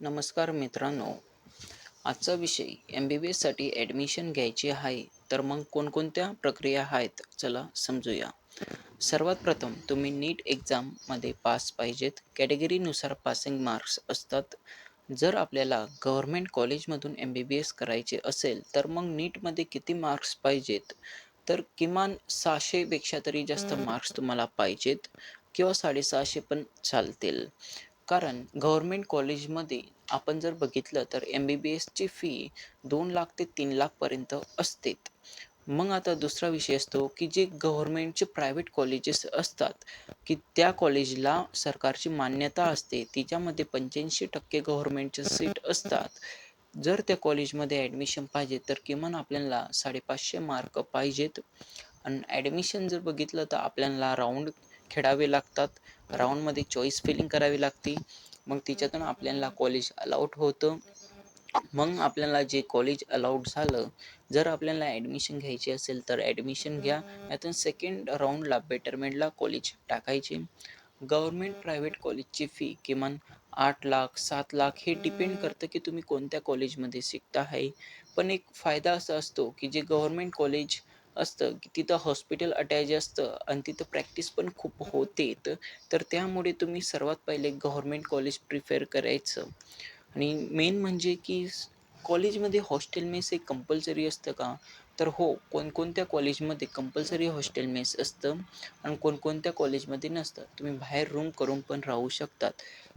नमस्कार मित्रांनो. आजचा विषय एम बी बी एससाठी ॲडमिशन घ्यायची आहे तर मग कोणकोणत्या प्रक्रिया आहेत? चला समजूया. सर्वात प्रथम तुम्ही नीट एक्झाममध्ये पास पाहिजेत. कॅटेगरीनुसार पासिंग मार्क्स असतात. जर आपल्याला गव्हर्मेंट कॉलेजमधून एम बी बी एस करायचे असेल तर मग नीटमध्ये किती मार्क्स पाहिजेत? तर किमान सहाशेपेक्षा तरी जास्त मार्क्स तुम्हाला पाहिजेत किंवा साडेसहाशे पण चालतील. कारण गव्हर्मेंट कॉलेजमध्ये आपण जर बघितलं तर एम बी बी एसची फी दोन लाख ते तीन लाखपर्यंत असते मग आता दुसरा विषय असतो की जे गव्हर्मेंटचे प्रायव्हेट कॉलेजेस असतात की त्या कॉलेजला सरकारची मान्यता असते तिच्यामध्ये पंच्याऐंशी टक्के गव्हर्मेंटचे सीट असतात. जर त्या कॉलेजमध्ये ॲडमिशन पाहिजे तर किमान आपल्याला साडेपाचशे मार्क पाहिजेत. आणि ॲडमिशन जर बघितलं तर आपल्याला राऊंड खेळावे लागतात. राऊंडमध्ये चॉईस फिलिंग करावी लागते. मग तिच्यातून आपल्याला कॉलेज अलाउट होतं. मग आपल्याला जे कॉलेज अलाउड झालं जर आपल्याला ॲडमिशन घ्यायची असेल तर ॲडमिशन घ्या. यातून सेकंड राऊंडला बेटरमेंटला कॉलेज टाकायचे. गव्हर्मेंट प्रायव्हेट कॉलेजची फी किमान आठ लाख सात लाख हे डिपेंड करतं की तुम्ही कोणत्या कॉलेजमध्ये शिकता आहे पण एक फायदा असा असतो की जे गव्हर्मेंट कॉलेज असतं की तिथं हॉस्पिटल अटॅच असतं आणि तिथं प्रॅक्टिस पण खूप होते तर त्यामुळे तुम्ही सर्वात पहिले गव्हर्मेंट कॉलेज प्रिफेअर करायचं. आणि मेन म्हणजे की कॉलेजमध्ये हॉस्टेल मेस हे कंपल्सरी असतं का? तर हो कोणकोणत्या कॉलेजमध्ये कंपल्सरी हॉस्टेल मेस असतं आणि कोणकोणत्या कॉलेजमध्ये नसतं. तुम्ही बाहेर रूम करून पण राहू शकतात.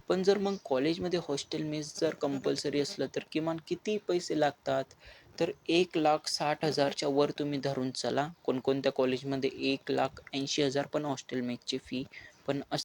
पण जर मग कॉलेजमध्ये हॉस्टेल मेस जर कंपल्सरी असलं तर किमान किती पैसे लागतात? तर एक लाख साठ हजारच्या वर तुम्ही धरून चला. कोणकोणत्या कॉलेजमध्ये एक लाख ऐंशी हजार पण हॉस्टेल मेसची फी पण असते